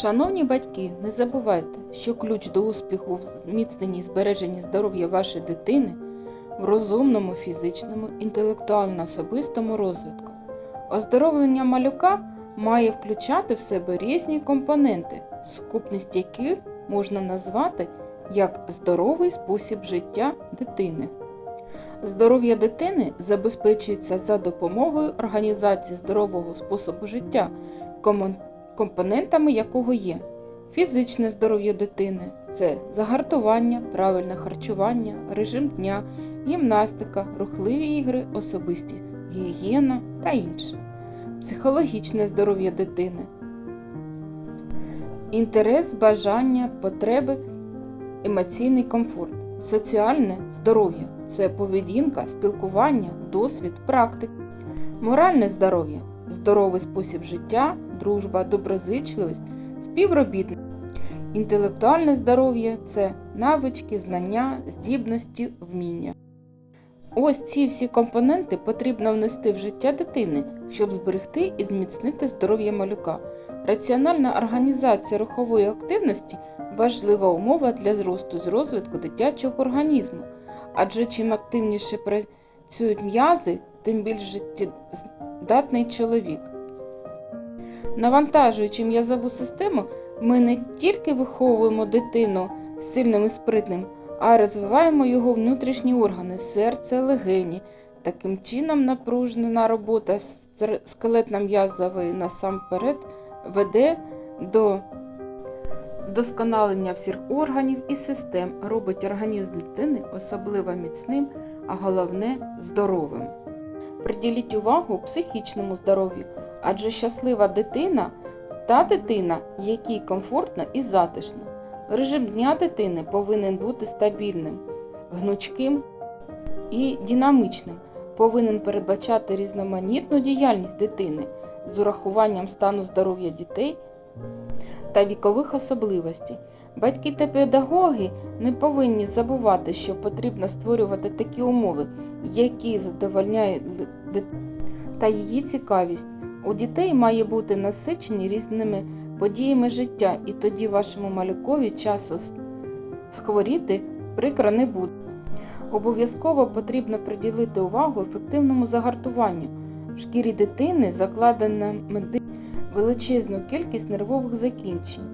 Шановні батьки, не забувайте, що ключ до успіху в зміцненні і збереженні здоров'я вашої дитини в розумному фізичному, інтелектуально-особистому розвитку. Оздоровлення малюка має включати в себе різні компоненти, сукупність яких можна назвати як здоровий спосіб життя дитини. Здоров'я дитини забезпечується за допомогою організації здорового способу життя, компонентами якого є фізичне здоров'я дитини це загартування, правильне харчування, режим дня, гімнастика, рухливі ігри, особисті гігієна та інше. Психологічне здоров'я дитини. Інтерес, бажання, потреби, емоційний комфорт. Соціальне здоров'я це поведінка, спілкування, досвід, практика. Моральне здоров'я здоровий спосіб життя, дружба, доброзичливість, співробітник. Інтелектуальне здоров'я це навички, знання, здібності, вміння. Ось ці всі компоненти потрібно внести в життя дитини, щоб зберегти і зміцнити здоров'я малюка. Раціональна організація рухової активності важлива умова для зросту з розвитку дитячого організму, адже чим активніше працюють м'язи, тим більш життєздатний чоловік. Навантажуючи м'язову систему, ми не тільки виховуємо дитину сильним і спритним, а розвиваємо його внутрішні органи, серце, легені. Таким чином, напружена робота скелетно-м'язової насамперед веде до досконалення всіх органів і систем, робить організм дитини особливо міцним, а головне здоровим. Приділіть увагу психічному здоров'ю, адже щаслива дитина та дитина, якій комфортно і затишно. Режим дня дитини повинен бути стабільним, гнучким і динамічним, повинен передбачати різноманітну діяльність дитини з урахуванням стану здоров'я дітей та вікових особливостей. Батьки та педагоги не повинні забувати, що потрібно створювати такі умови, які задовольняють та її цікавість. У дітей має бути насичені різними подіями життя, і тоді вашому малюкові часу схворіти прикро не буде. Обов'язково потрібно приділити увагу ефективному загартуванню. В шкірі дитини закладена величезну кількість нервових закінчень.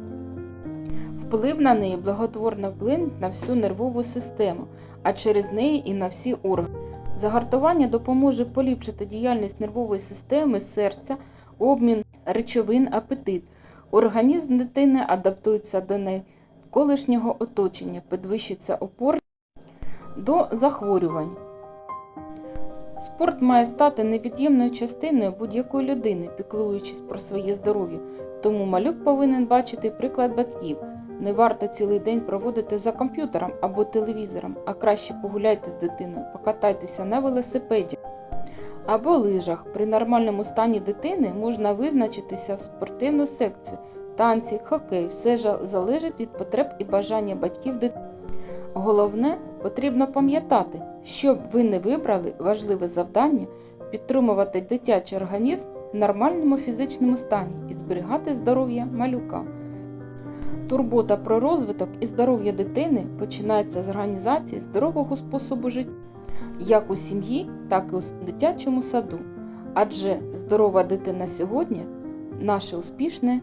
Вплив на неї благотворно вплинуть на всю нервову систему, а через неї і на всі органи. Загартування допоможе поліпшити діяльність нервової системи, серця, обмін речовин, апетит. Організм дитини адаптується до навколишнього оточення, підвищиться опор до захворювань. Спорт має стати невід'ємною частиною будь-якої людини, піклуючись про своє здоров'я. Тому малюк повинен бачити приклад батьків. Не варто цілий день проводити за комп'ютером або телевізором, а краще погуляйте з дитиною, покатайтеся на велосипеді або лижах. При нормальному стані дитини можна визначитися в спортивну секцію, танці, хокей. Все залежить від потреб і бажання батьків дитини. Головне, потрібно пам'ятати, щоб ви не вибрали важливе завдання підтримувати дитячий організм в нормальному фізичному стані і зберігати здоров'я малюка. Турбота про розвиток і здоров'я дитини починається з організації здорового способу життя, як у сім'ї, так і у дитячому саду. Адже здорова дитина сьогодні наше успішне